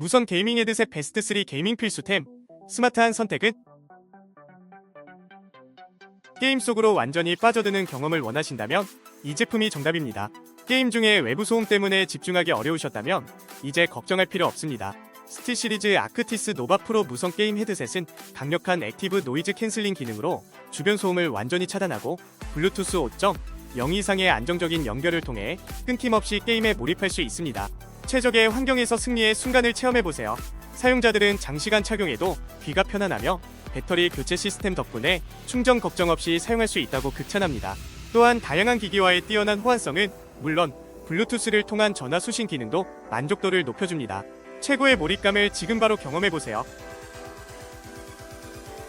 무선 게이밍 헤드셋 베스트 3 게이밍 필수템 스마트한 선택은 게임 속으로 완전히 빠져드는 경험을 원하신다면 이 제품이 정답입니다. 게임 중에 외부 소음 때문에 집중하기 어려우셨다면 이제 걱정할 필요 없습니다. 스틸 시리즈 아크티스 노바 프로 무선 게임 헤드셋은 강력한 액티브 노이즈 캔슬링 기능으로 주변 소음을 완전히 차단하고 블루투스 5.0 이상의 안정적인 연결을 통해 끊김없이 게임에 몰입할 수 있습니다. 최적의 환경에서 승리의 순간을 체험해보세요. 사용자들은 장시간 착용해도 귀가 편안하며 배터리 교체 시스템 덕분에 충전 걱정 없이 사용할 수 있다고 극찬합니다. 또한 다양한 기기와의 뛰어난 호환성은 물론 블루투스를 통한 전화 수신 기능도 만족도를 높여줍니다. 최고의 몰입감을 지금 바로 경험해보세요.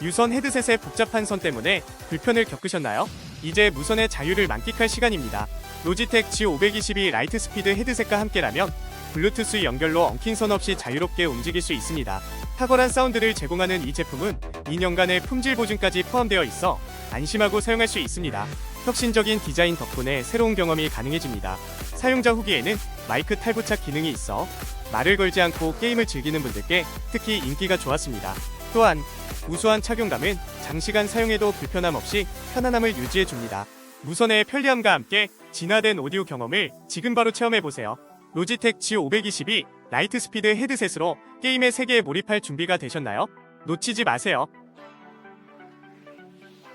유선 헤드셋의 복잡한 선 때문에 불편을 겪으셨나요? 이제 무선의 자유를 만끽할 시간입니다. 로지텍 G522 라이트 스피드 헤드셋과 함께라면 블루투스 연결로 엉킨 선 없이 자유롭게 움직일 수 있습니다. 탁월한 사운드를 제공하는 이 제품은 2년간의 품질 보증까지 포함되어 있어 안심하고 사용할 수 있습니다. 혁신적인 디자인 덕분에 새로운 경험이 가능해집니다. 사용자 후기에는 마이크 탈부착 기능이 있어 말을 걸지 않고 게임을 즐기는 분들께 특히 인기가 좋았습니다. 또한 우수한 착용감은 장시간 사용해도 불편함 없이 편안함을 유지해 줍니다. 무선의 편리함과 함께 진화된 오디오 경험을 지금 바로 체험해 보세요. 로지텍 G522 라이트 스피드 헤드셋으로 게임의 세계에 몰입할 준비가 되셨나요? 놓치지 마세요.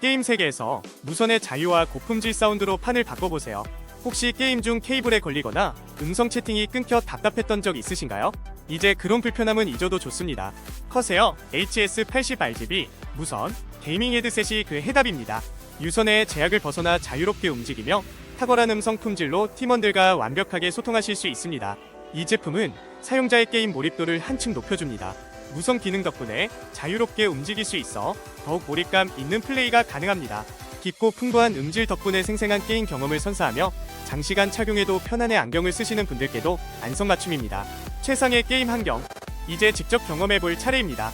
게임 세계에서 무선의 자유와 고품질 사운드로 판을 바꿔보세요. 혹시 게임 중 케이블에 걸리거나 음성 채팅이 끊겨 답답했던 적 있으신가요? 이제 그런 불편함은 잊어도 좋습니다. 커세어 HS80RGB 무선 게이밍 헤드셋이 그 해답입니다. 유선의 제약을 벗어나 자유롭게 움직이며 탁월한 음성 품질로 팀원들과 완벽하게 소통하실 수 있습니다. 이 제품은 사용자의 게임 몰입도를 한층 높여줍니다. 무선 기능 덕분에 자유롭게 움직일 수 있어 더욱 몰입감 있는 플레이가 가능합니다. 깊고 풍부한 음질 덕분에 생생한 게임 경험을 선사하며 장시간 착용해도 편안의 안경을 쓰시는 분들께도 안성맞춤입니다. 최상의 게임 환경 이제 직접 경험해 볼 차례입니다.